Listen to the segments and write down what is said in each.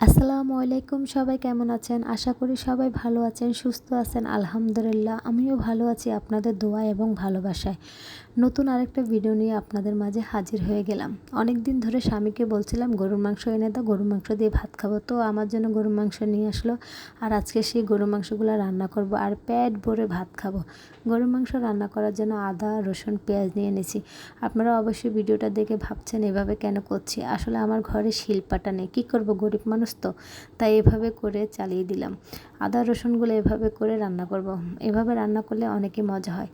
আসসালামু আলাইকুম, সবাই কেমন আছেন? আশা করি সবাই ভালো আছেন, সুস্থ আছেন, আলহামদুলিল্লাহ। আমিও ভালো আছি আপনাদের দোয়া এবং ভালোবাসায়। নতুন আরেকটা ভিডিও নিয়ে আপনাদের মাঝে হাজির হয়ে গেলাম। অনেক দিন ধরে স্বামীকে বলছিলাম, গরুর মাংস এনে দাও, গরুর মাংস দিয়ে ভাত খাব। তো আমার জন্য গরুর মাংস নিয়ে আসলো আর আজকে সেই গরুর মাংসগুলো রান্না করব আর পেট ভরে ভাত খাব। গরুর মাংস রান্না করার জন্য আদা, রসুন, পেঁয়াজ নিয়ে এনেছি। আপনারা অবশ্যই ভিডিওটা দেখে ভাবছেন, এভাবে কেন করছি? আসলে আমার ঘরে শিল্পাটা নেই। কী করব, গরিব মানুষ তো তাই এভাবে করে চালিয়ে দিলাম। আদা, রসুনগুলো এভাবে করে রান্না করব। এভাবে রান্না করলে অনেকে মজা হয়।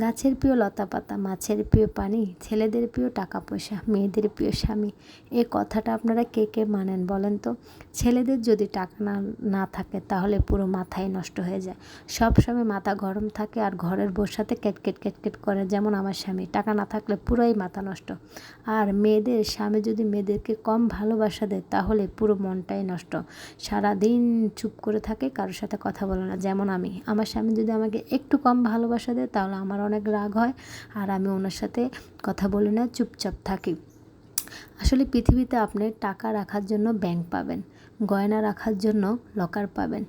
গাছের প্রিয় লতা পাতা, মাছের প্রিয় পানি, ছেলেদের প্রিয় টাকা পয়সা, মেয়েদের প্রিয় স্বামী, এ কথাটা আপনারা কে কে মানেন বলেন তো? ছেলেদের যদি টাকা না না থাকে তাহলে পুরো মাথায় নষ্ট হয়ে যায়। সব সময় মাথা গরম থাকে আর ঘরের বউর সাথে কেটকেট কেটকেট করে যেমন আমার স্বামী। টাকা না থাকলে পুরোই মাথা নষ্ট। আর মেয়েদের, স্বামী যদি মেয়েদেরকে কম ভালোবাসা দেয় তাহলে পুরো মনটাই নষ্ট। সারাদিন চুপ করে থাকে কারোর সাথে কথা বলে না, যেমন আমি। আমার স্বামী যদি আমাকে একটু কম ভালোবাসা দেয়, তাহলে আমার অনেক রাগ হয় আর আমি ওনার সাথে কথা বলি না, চুপচাপ থাকি। আসলে পৃথিবীতে আপনি টাকা রাখার জন্য ব্যাংক পাবেন, গয়না রাখার জন্য লকার পাবেন,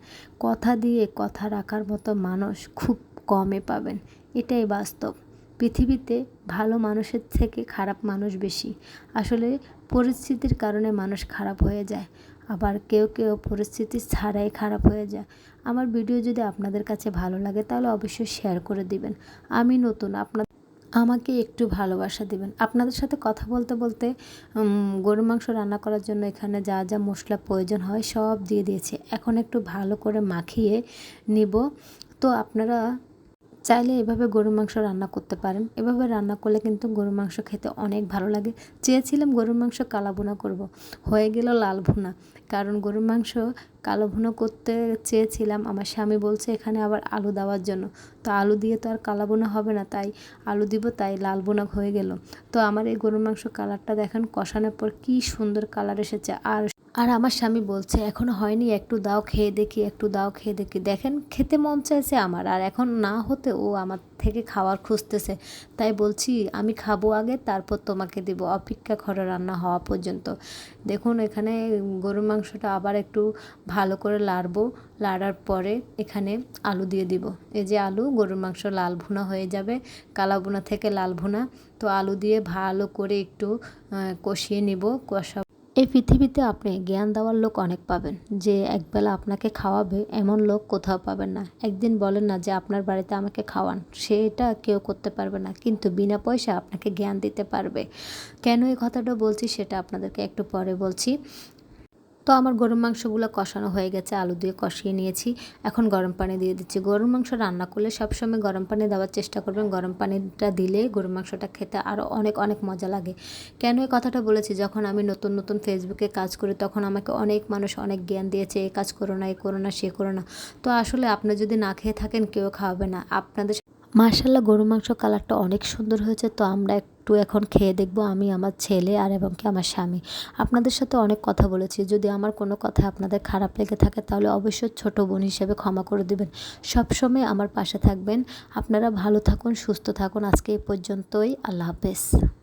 কথা দিয়ে কথা রাখার মতো মানুষ খুব কমে পাবেন, এটাই বাস্তব। পৃথিবীতে ভালো মানুষের থেকে খারাপ মানুষ বেশি। আসলে পরিস্থিতির কারণে মানুষ খারাপ হয়ে যায়। আবার কেউ কেউ পরিস্থিতি ছাড়াই খারাপ হয়ে যায়। আমার ভিডিও যদি আপনাদের কাছে ভালো লাগে তাহলে অবশ্যই শেয়ার করে দিবেন। আমি নতুন, আপনার আমাকে একটু ভালোবাসা দিবেন। আপনাদের সাথে কথা বলতে বলতে গরু মাংস রান্না করার জন্য এখানে যা যা মশলা প্রয়োজন হয় সব দিয়ে দিয়েছে। এখন একটু ভালো করে মাখিয়ে নিব। তো আপনারা চাইলে এভাবে গরুর মাংস রান্না করতে পারেন। এভাবে রান্না করলে কিন্তু গরুর মাংস খেতে অনেক ভালো লাগে। চেয়েছিলাম গরুর মাংস কালা ভুনা করব। হয়ে গেল লাল ভুনা। কারণ গরুর মাংস কালো ভুনা করতে চেয়েছিলাম। আমার স্বামী বলছে, এখানে আবার আলু দেওয়ার জন্য। তো আলু দিয়ে তো আর কালা বোনা হবে না, তাই আলু দিব, তাই লাল বোনা হয়ে গেল। তো আমার এই গরুর মাংস কালারটা দেখেন, কষানোর পর কি সুন্দর কালার এসেছে। আর আর আমার স্বামী বলছে এখনও হয়নি, একটু দাও, খেয়ে দেখি, একটু দাও, খেয়ে দেখি। দেখেন, খেতে মন চাইছে আমার, আর এখন না হতে ও আমার থেকে খাওয়ার খুঁজতেছে। তাই বলছি, আমি খাব আগে, তারপর তোমাকে দেবো। অপেক্ষা ঘরে রান্না হওয়া পর্যন্ত। দেখুন, এখানে গরুর মাংসটা আবার একটু ভালো করে লাড়বো। লাড়ার পরে এখানে আলু দিয়ে দিব। এই যে আলু, গরুর মাংস লাল ভুনা হয়ে যাবে, কালা ভুনা থেকে লাল ভুনা। তো আলু দিয়ে ভালো করে একটু কষিয়ে নিব, কষা এই পৃথিবীতে আপনি জ্ঞান দেওয়ার লোক অনেক পাবেন, যে একবেলা আপনাকে খাওয়াবে এমন লোক কোথাও পাবেন না। একদিন বলেন না যে আপনার বাড়িতে আমাকে খাওয়ান, সেটা কেউ করতে পারবে না, কিন্তু বিনা পয়সা আপনাকে জ্ঞান দিতে পারবে। কেন এই কথাটা বলছি সেটা আপনাদেরকে একটু পরে বলছি। তো আমার গরুর মাংসগুলো কষানো হয়ে গেছে, আলু দিয়ে কষিয়ে নিয়েছি। এখন গরম পানি দিয়ে দিচ্ছি। গরুর মাংস রান্না করলে সবসময় গরম পানি দেওয়ার চেষ্টা করবেন। গরম পানিটা দিলে গরুর মাংসটা খেতে আরও অনেক অনেক মজা লাগে। কেন এই কথাটা বলেছি? যখন আমি নতুন নতুন ফেসবুকে কাজ করি, তখন আমাকে অনেক মানুষ অনেক জ্ঞান দিয়েছে, এ কাজ করো না, এ করো না, সে করো না। তো আসলে আপনি যদি না খেয়ে থাকেন, কেউ খাওয়াবে না। আপনাদের মার্শাল্লাহ গরু মাংস কালারটা অনেক সুন্দর হয়েছে। তো আমরা একটু এখন খেয়ে দেখব আমি, আমার ছেলে আর এবং কি আমার স্বামী। আপনাদের সাথে অনেক কথা বলেছি। যদি আমার কোনো কথা আপনাদের খারাপ লেগে থাকে, তাহলে অবশ্যই ছোট বোন হিসেবে ক্ষমা করে দেবেন। সবসময় আমার পাশে থাকবেন। আপনারা ভালো থাকুন, সুস্থ থাকুন। আজকে এই পর্যন্তই। আল্লাহ হাফেজ।